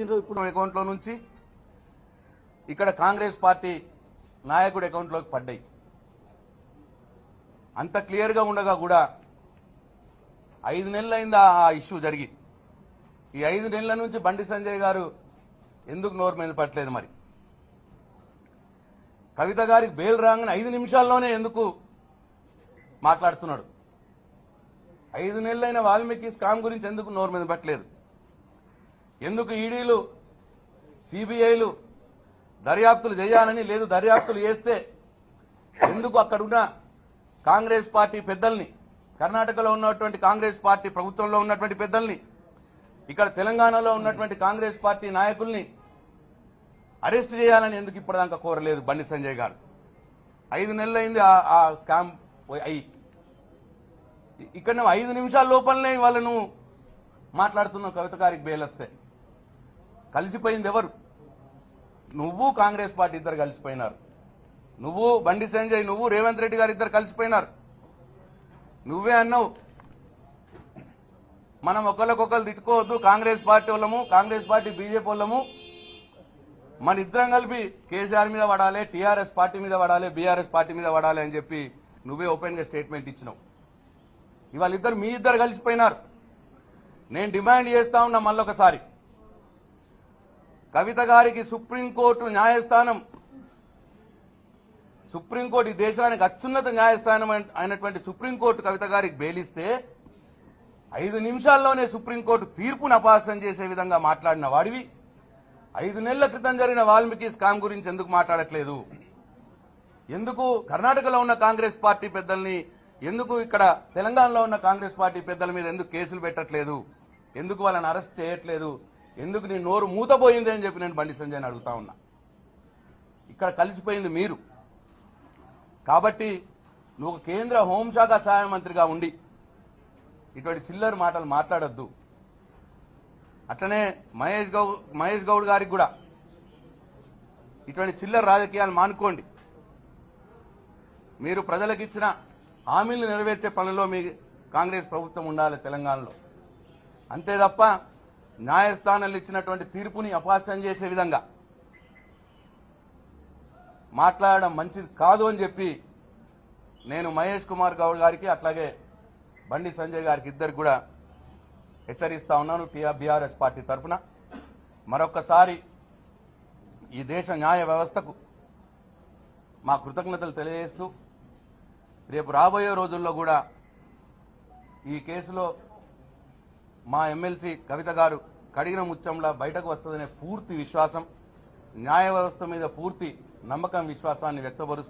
ఇప్పుడు అకౌంట్లో నుంచి. ఇక్కడ కాంగ్రెస్ పార్టీ నాయకుడి అకౌంట్లోకి పడ్డాయి. అంత క్లియర్గా ఉండగా కూడా ఐదు నెలలైందా ఆ ఇష్యూ జరిగి. ఈ ఐదు నెలల నుంచి బండి సంజయ్ గారు ఎందుకు నోరు మీద పట్టలేదు మరి? కవిత గారికి బెయిల్ రాగానే ఐదు నిమిషాల్లోనే ఎందుకు మాట్లాడుతున్నాడు? ఐదు నెలలైన వాల్మీకి స్కామ్ గురించి ఎందుకు నోరు మీద పట్టలేదు? ఎందుకు ఈడీలు సిబిఐలు దర్యాప్తులు చేయాలని లేదు దర్యాప్తులు చేస్తే ఎందుకు అక్కడున్న కాంగ్రెస్ పార్టీ పెద్దల్ని కర్ణాటకలో ఉన్నటువంటి కాంగ్రెస్ పార్టీ ప్రభుత్వంలో ఉన్నటువంటి పెద్దల్ని ఇక్కడ తెలంగాణలో ఉన్నటువంటి కాంగ్రెస్ పార్టీ నాయకుల్ని అరెస్ట్ చేయాలని ఎందుకు ఇప్పటిదాకా కోరలేదు బండి సంజయ్ గారు? ఐదు నెలలైంది ఆ- ఆ స్కామ్ పోయి- అయ్యి ఇక్కడ నువ్వు ఐదు నిమిషాల లోపలనే వాళ్ళను మాట్లాడుతున్నావు కవిత గారికి బెయిల్ వస్తే కలిసిపోయింది ఎవరు? నువ్వు కాంగ్రెస్ పార్టీ ఇద్దరు కలిసిపోయినారు. నువ్వు బండి సంజయ్ నువ్వు రేవంత్ రెడ్డి గారు ఇద్దరు కలిసిపోయినారు. నువ్వే అన్నావు మనం ఒకరికొకరు తిట్టుకోవద్దు కాంగ్రెస్ పార్టీ వాళ్ళము కాంగ్రెస్ పార్టీ బీజేపీ వాళ్ళము. మన ఇద్దరం కలిపి కేసీఆర్ మీద పడాలి టీఆర్ఎస్ పార్టీ మీద పడాలి బీఆర్ఎస్ పార్టీ మీద పడాలి అని చెప్పి నువ్వే ఓపెన్గా స్టేట్మెంట్ ఇచ్చినావు. ఇవాళ ఇద్దరు మీ ఇద్దరు కలిసిపోయినారు. నేను డిమాండ్ చేస్తా ఉన్నా మళ్ళొకసారి. కవిత గారికి సుప్రీంకోర్టు న్యాయస్థానం. సుప్రీంకోర్టు ఈ దేశానికి అత్యున్నత న్యాయస్థానం అయినటువంటి సుప్రీంకోర్టు కవిత గారికి బెయిలిస్తే ఐదు నిమిషాల్లోనే సుప్రీంకోర్టు తీర్పును అపాసం చేసే విధంగా మాట్లాడిన వాడివి. ఐదు నెలల క్రితం జరిగిన వాల్మీకి స్కామ్ గురించి ఎందుకు మాట్లాడట్లేదు? ఎందుకు కర్ణాటకలో ఉన్న కాంగ్రెస్ పార్టీ పెద్దల్ని ఎందుకు ఇక్కడ తెలంగాణలో ఉన్న కాంగ్రెస్ పార్టీ పెద్దల మీద ఎందుకు కేసులు పెట్టట్లేదు? ఎందుకు వాళ్ళని అరెస్ట్ చేయట్లేదు? ఎందుకు నీ నోరు మూతపోయింది అని చెప్పి నేను బండి సంజయ్ని అడుగుతా ఉన్నా. ఇక్కడ కలిసిపోయింది మీరు. కాబట్టి నువ్వు కేంద్ర హోంశాఖ సహాయ మంత్రిగా ఉండి ఇటువంటి చిల్లర మాటలు మాట్లాడొద్దు. అట్లనే మహేష్ గౌడ్ మహేష్ గౌడ్ గారికి కూడా ఇటువంటి చిల్లర రాజకీయాలు మానుకోండి. మీరు ప్రజలకు ఇచ్చిన హామీలు నెరవేర్చే పనిలో మీ కాంగ్రెస్ ప్రభుత్వం ఉండాలి తెలంగాణలో. అంతే తప్ప న్యాయస్థానాలు ఇచ్చినటువంటి తీర్పుని అపహాస్యం చేసే విధంగా మాట్లాడడం మంచిది కాదు అని చెప్పి నేను మహేష్ కుమార్ గౌడ్ గారికి అట్లాగే బండి సంజయ్ గారికి ఇద్దరికి కూడా హెచ్చరిస్తా ఉన్నాను బీఆర్ఎస్ పార్టీ తరఫున. మరొక్కసారి ఈ దేశ న్యాయ వ్యవస్థకు మా కృతజ్ఞతలు తెలియజేస్తూ రేపు రాబోయే రోజుల్లో కూడా ఈ కేసులో మా ఎమ్మెల్సీ కవిత గారు కడిగిన ముచ్చంలా బయటకు వస్తుందనే పూర్తి విశ్వాసం న్యాయ వ్యవస్థ మీద పూర్తి నమ్మకం విశ్వాసాన్ని వ్యక్తపరుస్తూ